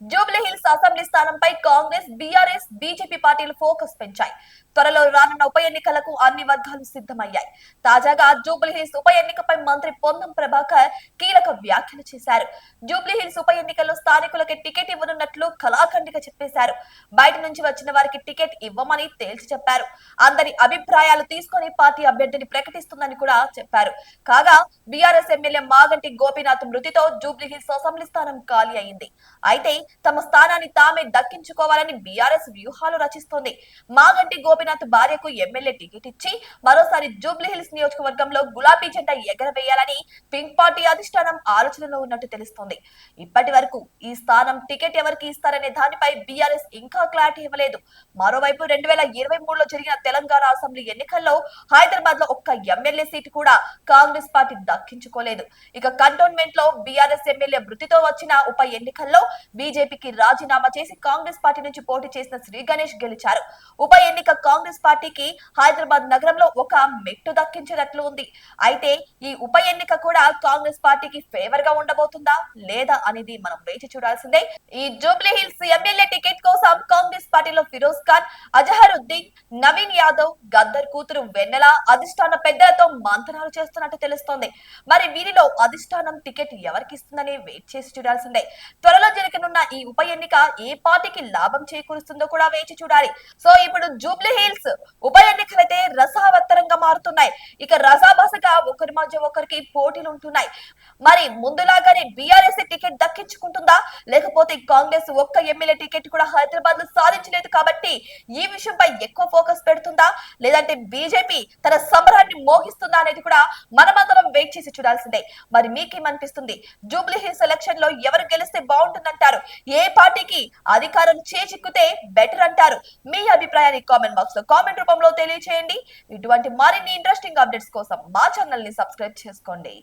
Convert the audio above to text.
Jubilee Hills assembly స్థానంపై Congress BRS BJP పార్టీలు focus పెంచాయి. త్వరలో రానున్న ఉప ఎన్నికలకు అన్ని వర్గాలు సిద్ధమయ్యాయి. తాజాగా జూబ్లీ హిల్స్ ఉప ఎన్నికపై మంత్రి పొన్నం ప్రభాకర్ కీలక వ్యాఖ్యలు చేశారు. జూబ్లీ హిల్స్ ఉప ఎన్నికల్లో స్థానికులకి టికెట్ ఇవ్వనున్నట్లు కళాఖండిగా చెప్పేశారు. బయట నుంచి వచ్చిన వారికి టికెట్ ఇవ్వమని తేల్చి చెప్పారు. అందరి అభిప్రాయాలు తీసుకొని పార్టీ అభ్యర్థిని ప్రకటిస్తుందని కూడా చెప్పారు. కాగా బీఆర్ఎస్ ఎమ్మెల్యే మాగంటి గోపీనాథ్ మృతితో జూబ్లీ హిల్స్ అసెంబ్లీ స్థానం ఖాళీ అయింది. అయితే తమ స్థానాన్ని తామే దక్కించుకోవాలని బీఆర్ఎస్ వ్యూహాలు రచిస్తోంది. మాగంటి గోపినాథ్ భార్యకు ఎమ్మెల్యే టికెట్ ఇచ్చి మరోసారి జూబ్లీ హిల్స్ నియోజకవర్గంలో గులాబీ జెండా ఎగరవేయాలని పింక్ పార్టీ అధిష్టానం ఆలోచనలో ఉన్నట్టు తెలుస్తోంది. ఇప్పటి వరకు ఈ స్థానం టికెట్ ఎవరికి ఇస్తారనే దానిపై బీఆర్ఎస్ ఇంకా క్లారిటీ ఇవ్వలేదు. మరోవైపు రెండు వేల ఇరవై మూడులో జరిగిన తెలంగాణ అసెంబ్లీ ఎన్నికల్లో హైదరాబాద్లో ఒక్క ఎమ్మెల్యే సీటు కూడా కాంగ్రెస్ పార్టీ దక్కించుకోలేదు. ఇక కంటోన్మెంట్లో బీఆర్ఎస్ ఎమ్మెల్యే మృతితో వచ్చిన ఉప ఎన్నికల్లో బీజేపీకి రాజీనామా చేసి కాంగ్రెస్ పార్టీ నుంచి పోటీ చేసిన శ్రీ గణేష్ గెలిచారు. ఉప ఎన్నిక కాంగ్రెస్ పార్టీకి హైదరాబాద్ నగరంలో ఒక మెట్టు దక్కించినట్లు ఉంది. అయితే ఈ ఉప ఎన్నిక కూడా కాంగ్రెస్ పార్టీకి ఫేవర్గా ఉండబోతుందా లేదా అనేది మనం వేచి చూడాల్సిందే. ఈ Jubilee Hills MLA ticket Congress పార్టీలో ఫిరోజ్ ఖాన్ అజహరుద్దీన్ నవీన్ యాదవ్ గద్దర్ కూతురు వెన్నెల అధిష్టాన పెద్దలతో మంతనాలు చేస్తున్నట్టు తెలుస్తోంది. మరి వీరిలో అధిష్టానం టికెట్ ఎవరికి ఇస్తుందని వెయిట్ చేసి చూడాల్సిందే. త్వరలో జరగనున్న ఈ ఉప ఎన్నిక ఏ పార్టీకి లాభం చేకూరుస్తుందో కూడా వేచి చూడాలి. సో ఇప్పుడు జూబ్లీ హిల్స్ ఉప ఎన్నికలైతే రసావత్తరంగా మారుతున్నాయి. ఇక రసాబసగా ఒకరి మధ్య ఒకరికి పోటీలు ఉంటున్నాయి. మరి ముందులాగానే బీఆర్ఎస్ టికెట్ దక్కించుకుంటుందా? లేకపోతే కాంగ్రెస్ ఒక్క ఎమ్మెల్యే టికెట్ కూడా హైదరాబాద్లో సాధించలేదు కాబట్టి ఈ విషయంపై ఎక్కువ ఫోకస్ పెడుతుందా? లేదంటే బీజేపీ తన సమరాన్ని మోగిస్తుందా అనేది కూడా మనమందరం వెయిట్ చేసి చూడాల్సిందే. మరి మీకేమనిపిస్తుంది? జూబ్లీ హిల్స్ ఎలక్షన్లో ఎవరు గెలిస్తే బాగుంటుందంటారు? ఏ పార్టీకి అధికారం చేజిక్కితే బెటర్ అంటారు? మీ అభిప్రాయాన్ని కామెంట్ బాక్స్లో కామెంట్ రూపంలో తెలియచేయండి. ఇటువంటి మరిన్ని ఇంట్రెస్టింగ్ అప్డేట్స్ కోసం మా ఛానల్ని సబ్స్క్రైబ్ చేసుకోండి.